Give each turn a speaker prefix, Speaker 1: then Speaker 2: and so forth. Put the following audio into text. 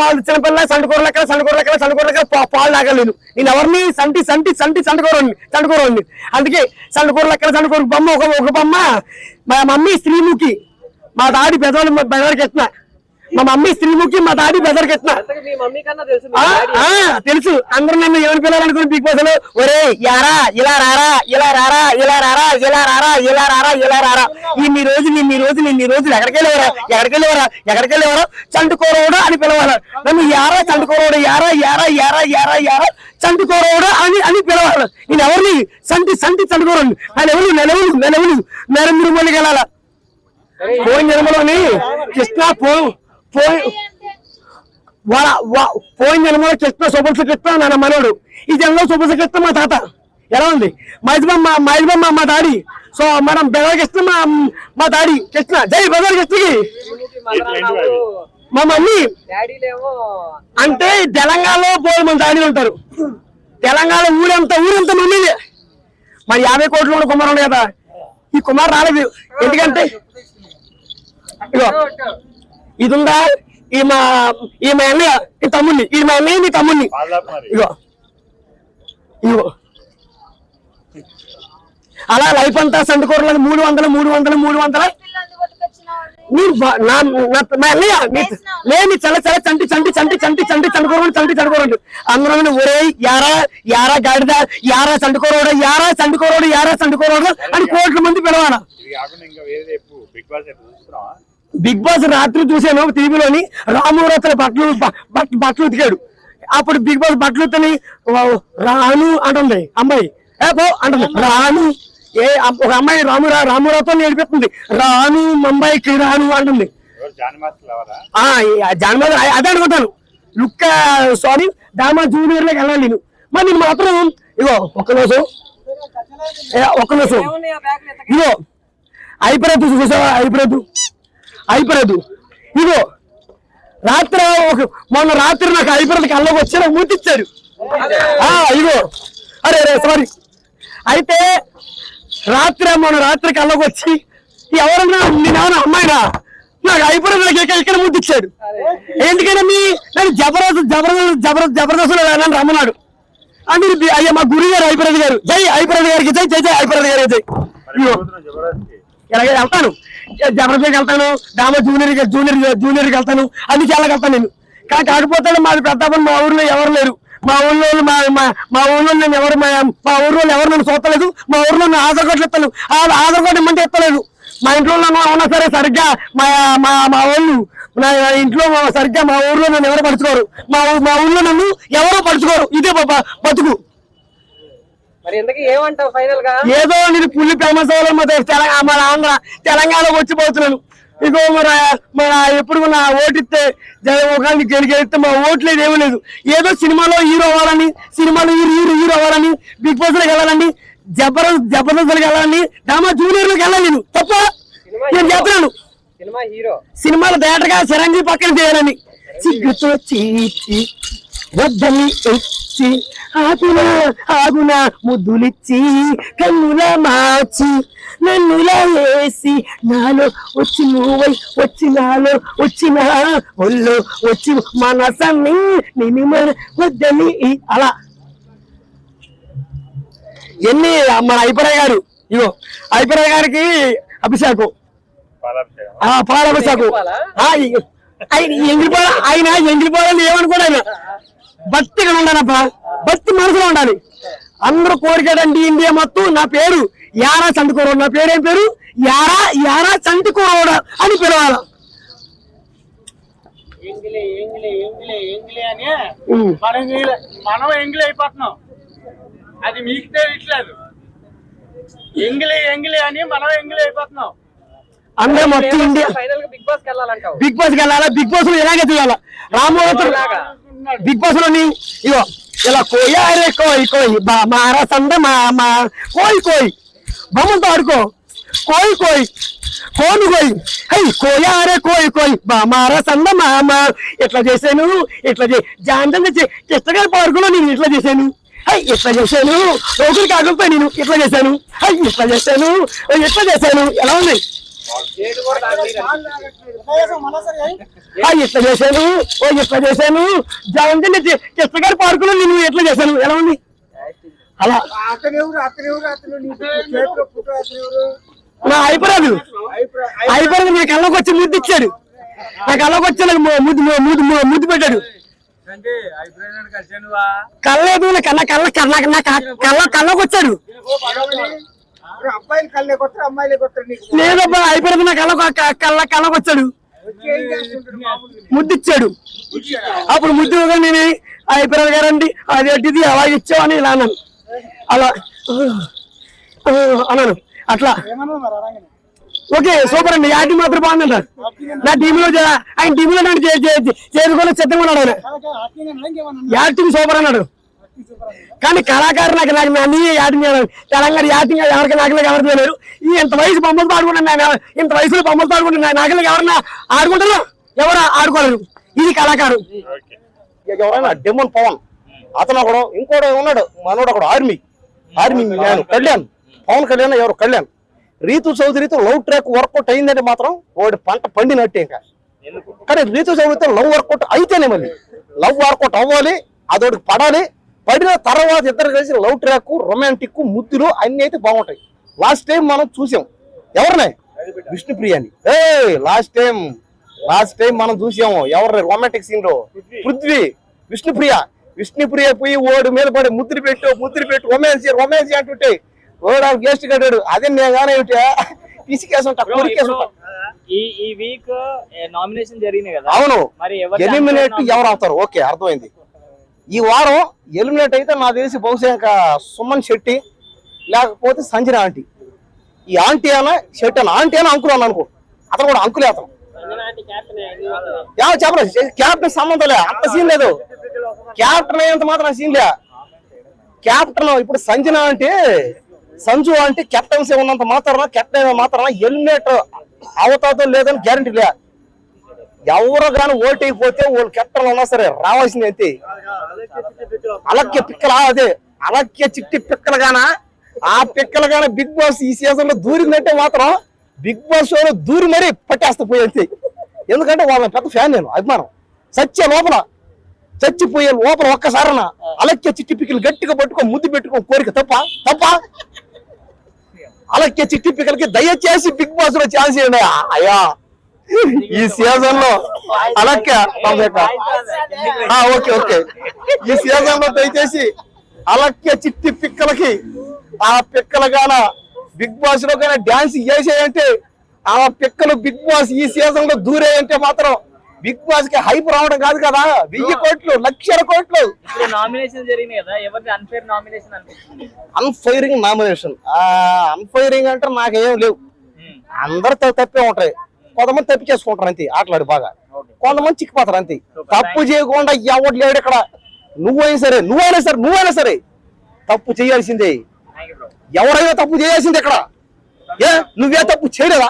Speaker 1: పాలు చిన్నపిల్ల సండుకూర లెక్కల సండుకూర లెక్కల సండుకూర లెక్కల పాలు తాగలేను నేను ఎవరిని సంటి సంటి సంటి సండుకూరండి సండుకూరండి అందుకే సండుకూర లెక్కల సండుకూర బొమ్మ ఒక ఒక బొమ్మ. మా మమ్మీ స్త్రీముఖి మా దాడి పెదవులు బెదరికెత్తిన మా మా
Speaker 2: మమ్మీ తెలుసు మీ
Speaker 1: ఆ,
Speaker 2: డాడీ.
Speaker 1: ఆ, తెలుసు. అందరూ నన్ను ఏమని పిల్లలనుకుని బిగ్ బాస్లో ఒరే యారా ఇలా రారా ఇలా రారా ఇలా రారా ఇలా రారా ఇలా రారా ఇలా రారా. ఇన్ని రోజులు ఇన్ని రోజులు ఇన్ని రోజులు ఎక్కడికి వెళ్ళేవరా? ఎక్కడికి వెళ్ళేవరా? ఎక్కడికి వెళ్ళేవరా? చంటుకోరోడు అని పిలవాలి నన్ను యారా చంటుకోరోడు యారా యారా యారా యారా యారా చంటుకోరోడు అని అని పిలవాలి నేను ఎవరిని? సంటి సంటి చంటుకోరండి నెలవులు నెలవులు నెలవులు నరేంద్ర మోడీకి వెళ్ళాలా పోయిన జన్మలోని కృష్ణ పో పోయి వాళ్ళ పోయిన జన్మలో కృష్ణ శుభ్ర కృష్ణ నాన్న మనోడు. ఈ జన్మలో శుభ్ర కృష్ణ మా తాత. ఎలా ఉంది? మహేజ్బాబ్ మా మా డాడీ. సో మనం బెదర్ కృష్ణ మా మా డాడీ. కృష్ణ జై బెదర్ కృష్ణకి. మా మమ్మీ. అంటే తెలంగాణలో పోయి మన డాడీలు ఉంటారు. తెలంగాణ ఊరంతా ఊరంతా మమ్మీదే మరి యాభై కోట్లు ఉన్న కుమారుడు కదా. ఈ కుమార్ రాలేదు. ఎందుకంటే? ఇగో. ఇది ఉందా ఈ మా ఈ మా అన్నయ్య ఈ తమ్ముడిని ఈ మా అన్నయ్య నీ తమ్ముడిని. ఇగో. ఇగో. అలా లైఫ్ అంతా సండుకోరలేదు మూడు వందలు మూడు వందలు మూడు వందల. నీ బ- నా మా అన్నయ్య లేని చల్ల చల్ల చంటి చంటి చంటి చంటి చంటి చండుకోరండి చంటి చండుకోరండి అందరూ ఒరే యారా యారా గాడిద యారా చండుకోరోడు యారా చండుకోరోడు యారా చండుకోరోడు అని కోట్ల మంది పిలవాలా?
Speaker 3: బిగ్ బాస్
Speaker 1: రాత్రి చూశాను టీవీలోని రామూరతల బట్టలు బట్టలు ఉతికాడు. అప్పుడు బిగ్ బాస్ బట్టలు ఉతని రాను అంటుంది. అమ్మాయి ఏ పో అంటుంది. రాను. ఏ ఒక అమ్మాయి రాము రామూరతో నేర్పిస్తుంది రాను ముంబైకి రాను అంటుంది.
Speaker 3: ఎవరు జాన్ మాస్టర్ ఎవరా
Speaker 1: ఆ జన్మది అదే అనుకుంటాను. లుక్క సారీ డామా జూనియర్లోకి వెళ్ళాలి నేను. మరి నేను మాత్రం ఇగో ఒక్క నిమిషం ఏ, ఒక్క
Speaker 2: లో
Speaker 1: ఇగో అయిపోలేదు చూసావా? అయిపోలేదు అయిపోలేదు. ఇగో రాత్రి ఒక మొన్న రాత్రి నాకు అయిపోలేదు కళ్ళకి వచ్చి నాకు మూతిచ్చాడు. ఆ, ఇగో అరే అరే సారీ అయితే రాత్రి మొన్న రాత్రి కళ్ళకి వచ్చి ఎవరన్నా నేనేమన్నా అమ్మాయినా నాకు అయిపోలేదు నాకు ఇక్కడ ఇక్కడ ముద్దిచ్చాడు ఎందుకంటే మీ నన్ను జబర్దస్త్ జబర్దస్త్ జబర్దస్త్ జబర్దస్త్ నన్ను రమ్మన్నాడు. అని అయ్యా మా గురువు గారు అయిపోలేదు గారు. జై అయిపోలేదు గారికి జై జై జై అయిపోలేదు గారికి జై. ఇలాగే వెళ్తాను. జబర్దస్త్కి వెళ్తాను డామా జూనియర్ జూనియర్ జూనియర్కి వెళ్తాను అన్ని చాలా వెళ్తాను నేను. కానీ కాకపోతే మాది పెద్దాపని మా ఊర్లో ఎవరు లేరు. మా ఊళ్ళో వాళ్ళు మా మా- మా ఊళ్ళో నేను ఎవరు మా మా ఊర్లో ఎవరు నన్ను చూస్తలేదు మా ఊర్లో నేను ఆధార్ కార్డులు ఇస్తాను వాళ్ళు ఆధార్ కార్డు ఇమ్మంటే ఇస్తలేదు. మా ఇంట్లో ఉన్నా సరే సరిగ్గా మా మా మా వాళ్ళు నా ఇంట్లో సరిగ్గా మా ఊర్లో నన్ను ఎవరు పడుచుకోరు మా మా ఊర్లో నన్ను ఎవరో పడుచుకోరు ఇదే బతుకు
Speaker 2: మరి ఎందుకు ఏమంటావు ఫైనల్గా
Speaker 1: ఏదో నేను పుల్లి ఫేమస్ అవ్వాలి తెలంగాణ మన ఆంధ్ర తెలంగాణకు వచ్చిపోతున్నాను. ఇగో మరి మన ఎప్పుడు నా ఓటిస్తే ఒకళ్ళని గెలిస్తే మా ఓటు లేదు ఏమీ లేదు. ఏదో సినిమాలో హీరో అవ్వాలని సినిమాలో హీరో హీరో హీరో అవ్వాలని బిగ్ బాస్లోకి వెళ్ళాలని జబర్దస్త్ జబర్దస్త్ వెళ్ళాలని డ్రామా జూనియర్లోకి వెళ్ళాలి నేను. తప్ప నేను చెప్తున్నాను.
Speaker 2: Cinema hero.
Speaker 1: సినిమాలో డైరెక్ట్గా చిరంజీవి పక్కన చేయాలని. సిగ్గుతో చీచి వద్దని ఇచ్చి ఆగున ఆగున ముద్దులిచ్చి కన్నుల మార్చి నన్నులా వేసి నాలో వచ్చి నువ్వై వచ్చి నాలో వచ్చిన ఒళ్ళు వచ్చి మనసన్ని నేను మన వద్దని అలా. ఎన్ని మన ఐపరాయ్ గారు ఇగో ఐపరాయ్ గారికి అభిషేకం.
Speaker 3: పాలాభిషేకం.
Speaker 1: ఆ పాలబసాకు
Speaker 2: ఎంగిలిపాలా?
Speaker 1: ఆయన ఎంగిలిపాలని ఏమనుకోడు ఆయన. భక్తిగా ఉండాలప్ప భక్తి మనసులో ఉండాలి. అందరూ కోరికడండి ఇండియా మొత్తం. నా పేరు యారా చంటుకోరు నా పేరు ఏం పేరు? యారా యారా చంటుకోరోడ అని పిలవాల.
Speaker 4: మనం ఎంగిలి అయిపోతున్నాం. అది మీకు తెలియట్లేదు ఎంగిలి ఎంగిలి అని మనం ఎంగిలి అయిపోతున్నాం.
Speaker 1: అందరూ మొత్తం ఇండియా
Speaker 2: బిగ్ బాస్ వెళ్ళాలంటావు
Speaker 1: బిగ్ బాస్ వెళ్ళాలా? బిగ్ బాస్లో ఇలాగే చేయాలా రామోహన్? బిగ్ బాస్లోని ఇగో ఇలా కోయారే కోయి కోయి బా మారా సంద మా మా కోయి కోయి. బొమ్మతో ఆడుకో. కోయి కోయి కోను కోయి. హై కోయా కోయ్ కోయి కోయి బా మారా సంద మామ ఎట్లా చేశాను? ఇట్లా చే జాంతం కృష్ణగారి పార్కులో నేను ఇట్లా చేశాను? హై ఇట్లా చేశాను? రోగులు ఆగకపోయి నేను ఇట్లా చేశాను? హై ఇట్లా చేశాను? ఇట్లా చేశాను? ఎలా ఉంది ఇట్లా చేశాను. ఓ ఇట్లా చేశాను. జవంతి కృష్ణ గారి పార్కులో నేను ఎట్లా చేశాను? ఎలా ఉంది? అలా.
Speaker 5: నీకు
Speaker 1: నా అయిపోరాదు
Speaker 5: అభిప్రాయం
Speaker 1: అయిపోయింది నా కళ్ళకి వచ్చి ముద్దు ఇచ్చాడు. నా కళ్ళకి వచ్చి నాకు ముద్దు ముద్దు ముద్దు పెట్టాడు. కళ్ళేదు కళ్ళ కళ్ళ కళ్ళ కళ్ళ కళ్ళకి వచ్చాడు.
Speaker 5: అబ్బాయిలు కళ్ళే కొత్త అమ్మాయిలే
Speaker 1: లేదబ్బా అయిపోయింది నా కళ్ళ కళ్ళ కళ్ళకి వచ్చాడు
Speaker 5: వచ్చి ఏం చేస్తుంటారు మామూలుగా?
Speaker 1: ముద్దు ఇచ్చాడు అప్పుడు ముద్దు నేను అయిపోయారు గారండి అదేంటిది అలా ఇచ్చావని ఇలా అన్నాను. అలా ఆ, అన్నాను. అట్లా. ఓకే సూపర్ అండి. యాక్టింగ్ మాత్రం బాగుందంటారు నా టీమ్లో చే- ఆయన టీమ్లో నన్ను చే- చే- చేసుకోవాలి సిద్ధంగా ఉన్నాడు ఆయన. యాక్టింగ్ సూపర్ అన్నాడు. కానీ కళాకారు నాకు నాకు నా యాక్టింగ్ చేయాలి తెలంగాణ యాక్టింగ్ ఎవరికి నాకలే ఎవరు లేరు ఈ ఇంత వయసు బొమ్మలు ఆడుకుంటున్నా ఇంత వయసులో బొమ్మలు ఆడుకుంటున్నా నాకలే ఎవరన్నా ఆడుకుంటారు? ఎవరు ఆడుకోలేరు? ఇది కళాకారు.
Speaker 6: ఎవరైనా డెమోన్ పవన్ అతను ఒకడు ఇంకోటి ఉన్నాడు మనోడు ఒకడు army. Army man Kalyan. Pavan Kalyan ఎవరు? కళ్యాణ్. రీతు చౌదరితో లవ్ ట్రాక్ వర్కౌట్ అయిందంటే మాత్రం వాడి పంట పండినట్టే ఇంకా. కానీ రీతు చౌదరితో లవ్ వర్కౌట్ అయితేనే మళ్ళీ. లవ్ వర్కౌట్ అవ్వాలి అదొకటి పడాలి పడిన తర్వాత ఇద్దరు కలిసి లవ్ ట్రాక్ రొమాంటిక్ ముద్దులు అన్ని అయితే బాగుంటాయి. లాస్ట్ టైం మనం చూసాం. ఎవరినే? విష్ణుప్రియాని. ఏ లాస్ట్ టైం లాస్ట్ టైం మనం చూసాము ఎవరు రొమాంటిక్ సీన్లో. పృథ్వీ. విష్ణుప్రియ. విష్ణుప్రియ పోయి ఓడి మీద పడి ముద్దులు పెట్టు ముద్దులు పెట్టు రొమాన్స్ రొమాన్స్ అంటుంటే ఓడు గెస్ట్ కట్టాడు అదే నేను కానీ తీసుకేసుంటా కొరికేసుంటా.
Speaker 7: ఈ ఈ వీక్ నామినేషన్ జరిగినాయి కదా.
Speaker 6: అవును. ఎలిమినేట్ ఎవరు అవుతారు? ఓకే అర్థమైంది. ఈ వారం ఎలిమినేట్ అయితే నాకు తెలిసి బహుశా ఇంకా సుమన్ శెట్టి లేకపోతే సంజన ఆంటీ. ఈ ఆంటీ అయినా షెట్టి అన్న ఆంటీ అయినా అంకులు అని అనుకో అతను కూడా అంకులే అతను. యా చెప్పరా క్యాప్టెన్ సంబంధం లే అంత సీన్ లేదు. క్యాప్టెన్ అయ్యేంత మాత్రం సీన్ లే. క్యాప్టెన్ ఇప్పుడు సంజన అంటే సంజు అంటే కెప్టెన్సీ ఉన్నంత మాత్రం కెప్టెన్ మాత్రం ఎలిమినేట్ అవతాతో లేదని గ్యారంటీ లే. ఎవరు కానీ ఓటు అయిపోతే వాళ్ళు కెప్టెన్ ఉన్నా సరే రావాల్సింది అంతే అలక్య పిక్కల అదే అలక్య చిట్టి పిక్కలు గానా? ఆ పిక్కలు గాన బిగ్ బాస్ ఈ సీజన్లో దూరిందంటే మాత్రం బిగ్ బాస్ షోలో దూరి మరీ పట్టేస్తా పోయి అంతే. ఎందుకంటే వాళ్ళ పెద్ద ఫ్యాన్ నేను అభిమానం. సత్య లోపల చచ్చిపోయే లోపల ఒక్కసారన అలక్య చిట్టి పిక్కలు గట్టిగా పట్టుకో ముద్దు పెట్టుకో కోరిక తప్ప తప్ప? అలక్య చిట్టి పిక్కలకి దయచేసి బిగ్ బాస్లో ఛాన్స్ ఇవ్వండి. అయ్యా. ఈ సీజన్లో అలక్య ఆ, ఓకే ఓకే. ఈ సీజన్లో దయచేసి అలక్య చిట్టి పిక్కలకి ఆ పిక్కల గాన బిగ్ బాస్లో గాన డాన్స్ చేసేయంటే ఆ పిక్కలు బిగ్ బాస్ ఈ సీజన్లో దూరేయంటే మాత్రం బిగ్ బాస్కి హైప్ రావడం కాదు కదా. వెయ్యి కోట్లు లక్షల కోట్లు. అన్ఫైరింగ్ నామినేషన్ ఆ అన్ఫైరింగ్ అంటే నాకేం లేవు. అందరు త- తప్పే ఉంటాయి. కొంతమంది తప్పి చేసుకుంటారు అంతే ఆటలాడి బాగా. కొంతమంది చిక్కిపోతారు అంతే. తప్పు చేయకుండా ఎవడు లేడు ఇక్కడ. నువ్వైనా సరే నువ్వైనా సరే నువ్వైనా సరే తప్పు చేయాల్సిందే. ఎవరైనా తప్పు చేయాల్సిందే ఇక్కడ. ఏ నువ్వే తప్పు చేయలేదా?